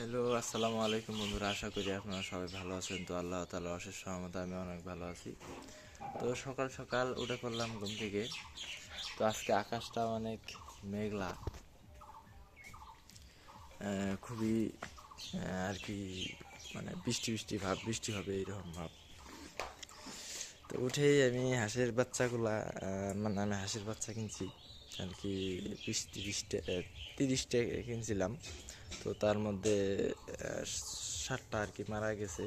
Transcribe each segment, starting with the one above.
Hello আসসালামু আলাইকুম বন্ধুরা, আশা করি আপনারা সবাই ভালো আছেন। তো আল্লাহ তালা অশেষ সহমতে আমি অনেক ভালো আছি। তো সকাল সকাল উঠে পড়লাম ঘুম থেকে। তো আজকে আকাশটা অনেক মেঘলা। খুবই আর কি মানে বৃষ্টি বৃষ্টি ভাব, বৃষ্টি হবে এইরকম ভাব। তো উঠেই আমি হাঁসের বাচ্চাগুলা মানে আমি হাঁসের বাচ্চা কিনছি। আর কি বিশ, তিরিশটা তিরিশটা কিনছিলাম। তো তার মধ্যে ষাটটা আর কি মারা গেছে।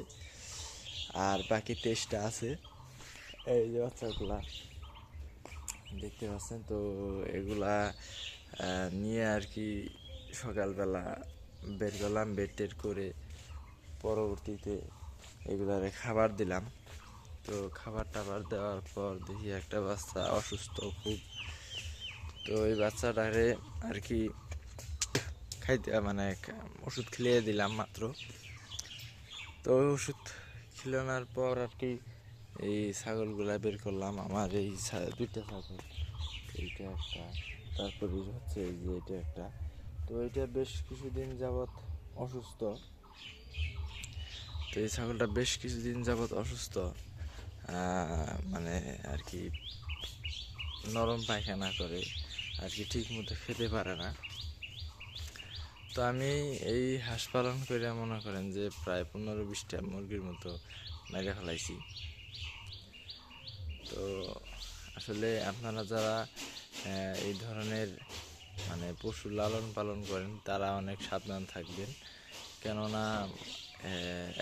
আর বাকি তেইশটা আছে। এই যে বাচ্চাগুলা। দেখতে পাচ্ছেন তো, এগুলা নিয়ে আর কি সকালবেলা বের করলাম বের টের করে পরবর্তীতে এগুলারে খাবার দিলাম। তো খাবার টাবার দেওয়ার পর দেখি একটা বাচ্চা অসুস্থ, খুব তো এই বাচ্চাটারে আর কি খাইতে মানে ওষুধ খেলিয়ে দিলাম মাত্র। তো ওষুধ খিলানোর পর আর কি এই ছাগলগুলা বের করলাম। আমার এই দুইটা ছাগল, এইটা একটা, তারপরে হচ্ছে এই যে এটা একটা। তো এটা বেশ কিছুদিন যাবৎ অসুস্থ। তো এই ছাগলটা বেশ কিছুদিন যাবৎ অসুস্থ। মানে আর কি নরম পায়খানা করে। আর কি ঠিক মতো খেতে পারে না। তো আমি এই হাঁস পালন করে মনে করেন যে প্রায় পনেরো বিশটা মুরগির মতো মেরে ফেলাইছি। তো আসলে আপনারা যারা এই ধরনের মানে পশু লালন পালন করেন, তারা অনেক সাবধান থাকবেন। কেননা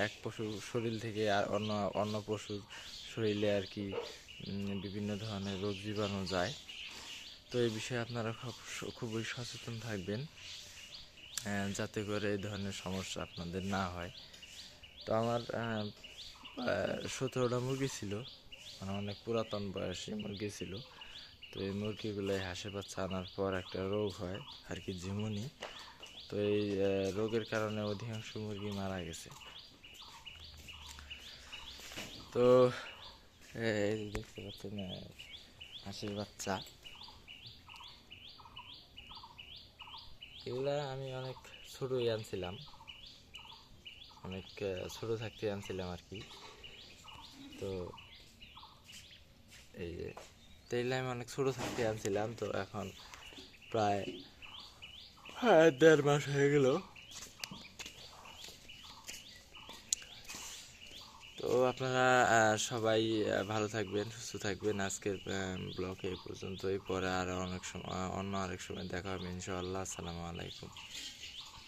এক পশুর শরীর থেকে আর অন্য অন্য পশুর শরীরে আর কি বিভিন্ন ধরনের রোগ জীবাণু যায়। তো এই বিষয়ে আপনারা খুব- খুবই সচেতন থাকবেন যাতে করে এই ধরনের সমস্যা আপনাদের না হয়। তো আমার সতেরোটা মুরগি ছিল মানে অনেক পুরাতন বয়সী মুরগি ছিল। তো এই মুরগিগুলো হাঁসে বাচ্চা আনার পর একটা রোগ হয়, আর কি ঝিমুনি। তো এই রোগের কারণে অধিকাংশ মুরগি মারা গেছে। তো, এই দেখতে পাচ্ছেন হাঁসের বাচ্চা। এগুলা আমি অনেক ছোটই আনছিলাম। অনেক ছোট থাকতে আনছিলাম আর কি। তো এই যে তো আমি অনেক ছোট থাকতে আনছিলাম। তো এখন প্রায় দেড় মাস হয়ে গেল। আপনারা সবাই ভালো থাকবেন, সুস্থ থাকবেন। আজকের ব্লগে এই পর্যন্তই। পরে আর অনেক সময় অন্য আরেক সময় দেখা হবে, ইনশাআল্লাহ। আসসালামু আলাইকুম।